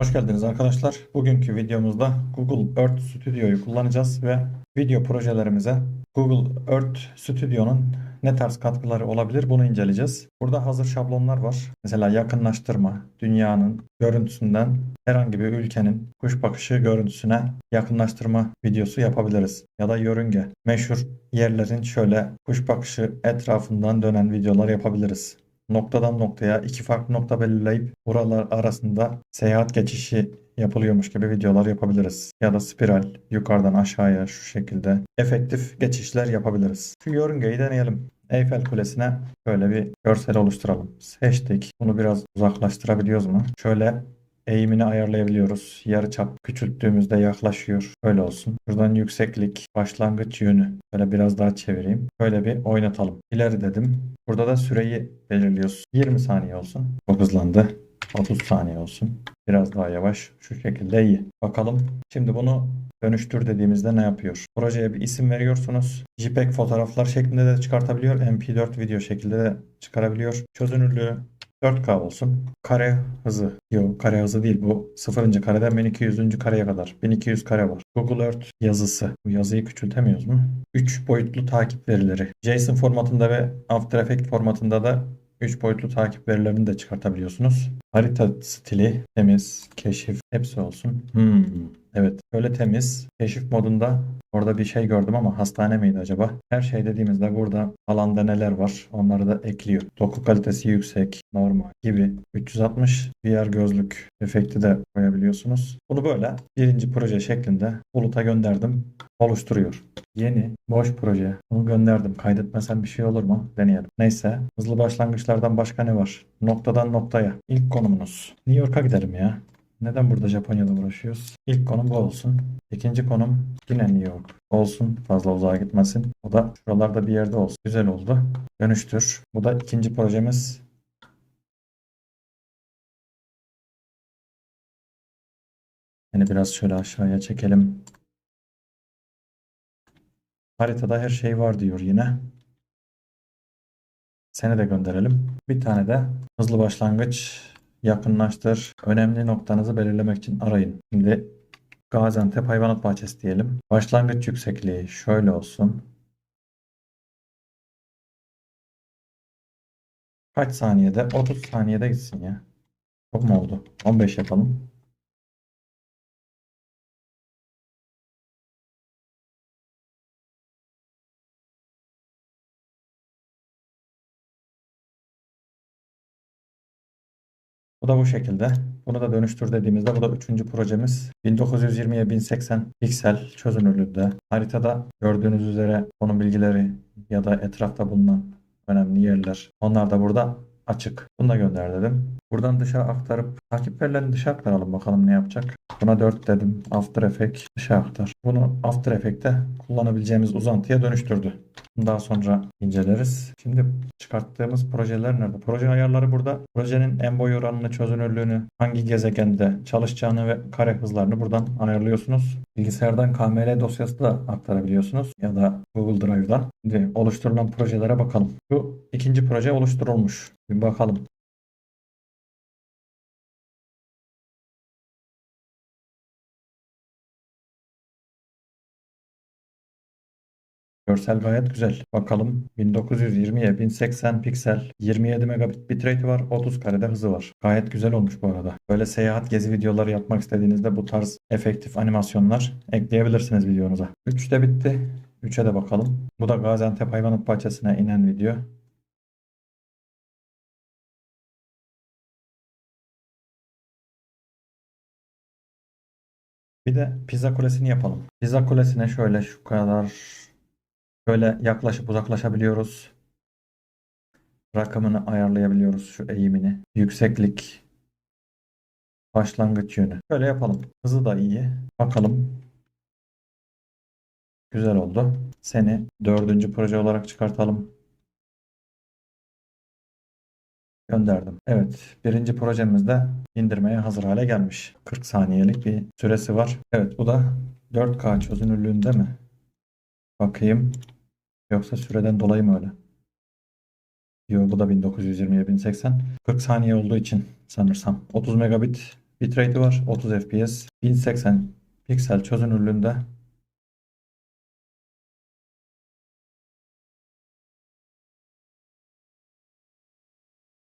Hoş geldiniz arkadaşlar. Bugünkü videomuzda Google Earth Studio'yu kullanacağız ve video projelerimize Google Earth Studio'nun ne tarz katkıları olabilir bunu inceleyeceğiz. Burada hazır şablonlar var. Mesela yakınlaştırma, dünyanın görüntüsünden herhangi bir ülkenin kuş bakışı görüntüsüne yakınlaştırma videosu yapabiliriz. Ya da yörünge, meşhur yerlerin şöyle kuş bakışı etrafından dönen videolar yapabiliriz noktadan noktaya iki farklı nokta belirleyip buralar arasında seyahat geçişi yapılıyormuş gibi videolar yapabiliriz. Ya da spiral yukarıdan aşağıya şu şekilde efektif geçişler yapabiliriz. Şu yörüngeyi deneyelim. Eyfel Kulesi'ne şöyle bir görsel oluşturalım. Seçtik. Bunu biraz uzaklaştırabiliyoruz mu? Şöyle eğimini ayarlayabiliyoruz. Yarıçap küçülttüğümüzde yaklaşıyor. Öyle olsun. Buradan yükseklik, başlangıç yönü. Böyle biraz daha çevireyim. Böyle bir oynatalım. İleri dedim. Burada da süreyi belirliyoruz. 20 saniye olsun. Çok hızlandı. 30 saniye olsun. Biraz daha yavaş. Şu şekilde iyi. Bakalım. Şimdi bunu dönüştür dediğimizde ne yapıyor? Projeye bir isim veriyorsunuz. JPEG fotoğraflar şeklinde de çıkartabiliyor. MP4 video şekilde de çıkarabiliyor. Çözünürlüğü 4K olsun. Kare hızı. Yok kare hızı değil bu. 0. kareden 1200. kareye kadar. 1200 kare var. Google Earth yazısı. Bu yazıyı küçültemiyoruz mu? 3 boyutlu takip verileri. JSON formatında ve After Effects formatında da 3 boyutlu takip verilerini de çıkartabiliyorsunuz. Harita stili, temiz, keşif hepsi olsun. Hmm, evet böyle temiz. Keşif modunda orada bir şey gördüm ama hastane miydi acaba? Her şey dediğimizde burada alanda neler var onları da ekliyor. Doku kalitesi yüksek, normal gibi. 360 VR gözlük efekti de koyabiliyorsunuz. Bunu böyle birinci proje şeklinde buluta gönderdim. Oluşturuyor. Yeni boş proje. Bunu gönderdim. Kaydetmesem bir şey olur mu? Deneyelim. Neyse. Hızlı başlangıçlardan başka ne var? Noktadan noktaya. İlk konumunuz. New York'a gidelim ya. Neden burada Japonya'da uğraşıyoruz? İlk konum bu olsun. İkinci konum yine New York olsun. Fazla uzağa gitmesin. O da şuralarda bir yerde olsun. Güzel oldu. Dönüştür. Bu da ikinci projemiz. Yani biraz şöyle aşağıya çekelim. Haritada her şey var diyor yine. Seni de gönderelim. Bir tane de hızlı başlangıç yakınlaştır. Önemli noktanızı belirlemek için arayın. Şimdi Gaziantep Hayvanat Bahçesi diyelim. Başlangıç yüksekliği şöyle olsun. Kaç saniyede? 30 saniyede gitsin ya. Çok mu oldu? 15 yapalım. Da bu şekilde. Bunu da dönüştür dediğimizde bu da üçüncü projemiz. 1920'ye 1080 piksel çözünürlüğünde. Haritada gördüğünüz üzere konu bilgileri ya da etrafta bulunan önemli yerler. Onlar da burada açık. Bunu da gönder dedim. Buradan dışa aktarıp takip verilerini dışa aktaralım bakalım ne yapacak. Buna 4 dedim. After Effects dışa aktar. Bunu After Effects'te kullanabileceğimiz uzantıya dönüştürdü. Daha sonra inceleriz. Şimdi çıkarttığımız projeler nerede? Proje ayarları burada. Projenin en boy oranını, çözünürlüğünü, hangi gezegende çalışacağını ve kare hızlarını buradan ayarlıyorsunuz. Bilgisayardan KML dosyası da aktarabiliyorsunuz ya da Google Drive'dan. Şimdi oluşturulan projelere bakalım. Şu ikinci proje oluşturulmuş. Bir bakalım. Görsel gayet güzel. Bakalım 1920'ye 1080 piksel 27 megabit bitrate var. 30 karede hızı var. Gayet güzel olmuş bu arada. Böyle seyahat gezi videoları yapmak istediğinizde bu tarz efektif animasyonlar ekleyebilirsiniz videonuza. 3 de bitti. 3'e de bakalım. Bu da Gaziantep Hayvanat Bahçesi'ne inen video. Bir de pizza kulesini yapalım. Pizza kulesine şöyle şu kadar Böyle yaklaşıp uzaklaşabiliyoruz. Rakamını ayarlayabiliyoruz şu eğimini. Yükseklik. Başlangıç yönü. Böyle yapalım. Hızı da iyi. Bakalım. Güzel oldu. Seni dördüncü proje olarak çıkartalım. Gönderdim. Evet. Birinci projemiz de indirmeye hazır hale gelmiş. 40 saniyelik bir süresi var. Evet bu da 4K çözünürlüğünde mi? Bakayım. Yoksa süreden dolayı mı öyle? Yok bu da 1920'ye 1080. 40 saniye olduğu için sanırsam. 30 megabit bitrate'i var. 30 fps. 1080 piksel çözünürlüğünde.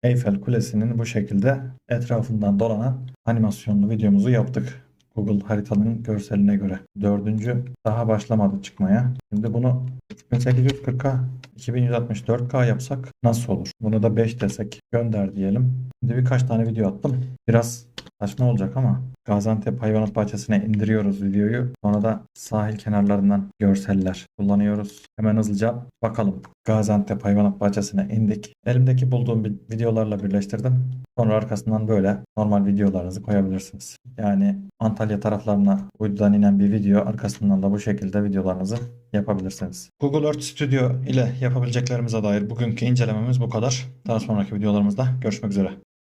Eyfel Kulesi'nin bu şekilde etrafından dolanan animasyonlu videomuzu yaptık. Google haritanın görseline göre. Dördüncü daha başlamadı çıkmaya. Şimdi bunu 3840'a 2164K yapsak nasıl olur? Bunu da 5 desek gönder diyelim. Şimdi birkaç tane video attım. Biraz saçma olacak ama Gaziantep Hayvanat Bahçesi'ne indiriyoruz videoyu. Sonra da sahil kenarlarından görseller kullanıyoruz. Hemen hızlıca bakalım. Gaziantep Hayvanat Bahçesi'ne indik. Elimdeki bulduğum videolarla birleştirdim. Sonra arkasından böyle normal videolarınızı koyabilirsiniz. Yani Antalya taraflarına uydudan inen bir video arkasından da bu şekilde videolarınızı yapabilirsiniz. Google Earth Studio ile yapabileceklerimize dair bugünkü incelememiz bu kadar. Daha sonraki videolarımızda görüşmek üzere.